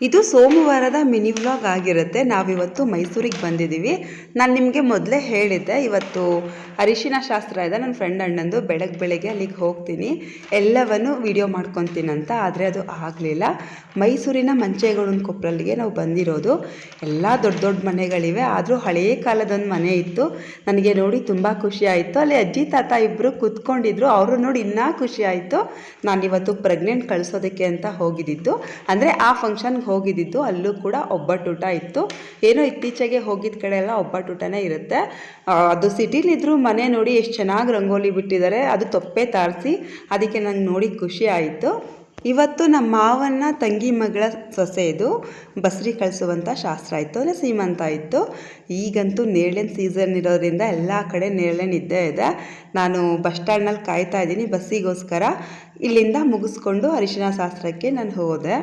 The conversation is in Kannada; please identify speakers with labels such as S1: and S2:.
S1: ಇದು ಸೋಮವಾರದ ಮಿನಿ ವ್ಲಾಗ್ ಆಗಿರುತ್ತೆ. ನಾವಿವತ್ತು ಮೈಸೂರಿಗೆ ಬಂದಿದ್ದೀವಿ. ನಾನು ನಿಮಗೆ ಮೊದಲೇ ಹೇಳಿದ್ದೆ, ಇವತ್ತು ಅರಿಶಿನ ಶಾಸ್ತ್ರ ಇದೆ. ನನ್ನ ಫ್ರೆಂಡ್ ಅಣ್ಣಂದು ಬೆಳಗ್ಗೆ ಬೆಳಗ್ಗೆ ಅಲ್ಲಿಗೆ ಹೋಗ್ತೀನಿ. ಎಲ್ಲವನ್ನು ವಿಡಿಯೋ ಮಾಡ್ಕೊತೀನಂತ, ಆದರೆ ಅದು ಆಗಲಿಲ್ಲ. ಮೈಸೂರಿನ ಮಂಚೇಗೌಡನ ಕೊಪ್ಪರಲ್ಲಿಗೆ ನಾವು ಬಂದಿರೋದು. ಎಲ್ಲ ದೊಡ್ಡ ದೊಡ್ಡ ಮನೆಗಳಿವೆ. ಆದರೂ ಹಳೆಯ ಕಾಲದೊಂದು ಮನೆ ಇತ್ತು. ನನಗೆ ನೋಡಿ ತುಂಬ ಖುಷಿ ಆಯಿತು. ಅಲ್ಲಿ ಅಜ್ಜಿ, ತಾತ ಇಬ್ಬರು ಕೂತ್ಕೊಂಡಿದ್ರು. ಅವರು ನೋಡಿ ಇನ್ನೂ ಖುಷಿ ಆಯಿತು. ನಾನಿವತ್ತು ಪ್ರೆಗ್ನೆಂಟ್ ಕಳಿಸೋದಕ್ಕೆ ಅಂತ ಹೋಗಿದ್ದಿದ್ದು. ಅಂದರೆ ಆ ಫಂಕ್ಷನ್ಗೆ ಹೋಗಿದ್ದಿದ್ದು ಅಲ್ಲೂ ಕೂಡ ಒಬ್ಬಟ್ಟೂಟ ಇತ್ತು. ಏನೋ ಇತ್ತೀಚೆಗೆ ಹೋಗಿದ್ದ ಕಡೆ ಎಲ್ಲ ಒಬ್ಬಟ್ಟೂಟನೇ ಇರುತ್ತೆ. ಅದು ಸಿಟಿಲಿದ್ರು ಮನೆ ನೋಡಿ ಎಷ್ಟು ಚೆನ್ನಾಗಿ ರಂಗೋಲಿ ಬಿಟ್ಟಿದ್ದಾರೆ ಅದು ತೊಪ್ಪೆ ತಾರಿಸಿ, ಅದಕ್ಕೆ ನಂಗೆ ನೋಡಿ ಖುಷಿ ಆಯಿತು. ಇವತ್ತು ನಮ್ಮ ಮಾವನ್ನ ತಂಗಿ ಮಗಳ ಸೊಸೆ ಇದು, ಬಸ್ರಿ ಕಳಿಸುವಂಥ ಶಾಸ್ತ್ರ ಇತ್ತು ಅಂದರೆ ಸೀಮಂತ ಇತ್ತು ಈಗಂತೂ ನೇರಳೆನ್ ಸೀಸನ್ ಇರೋದ್ರಿಂದ ಎಲ್ಲ ಕಡೆ ನೇರಳೆನ್ ಇದ್ದೇ ಇದೆ. ನಾನು ಬಸ್ ಸ್ಟ್ಯಾಂಡ್ನಲ್ಲಿ ಕಾಯ್ತಾ ಇದ್ದೀನಿ, ಬಸ್ಸಿಗೋಸ್ಕರ. ಇಲ್ಲಿಂದ ಮುಗಿಸ್ಕೊಂಡು ಅರಿಶಿನ ಶಾಸ್ತ್ರಕ್ಕೆ ನಾನು ಹೋದೆ.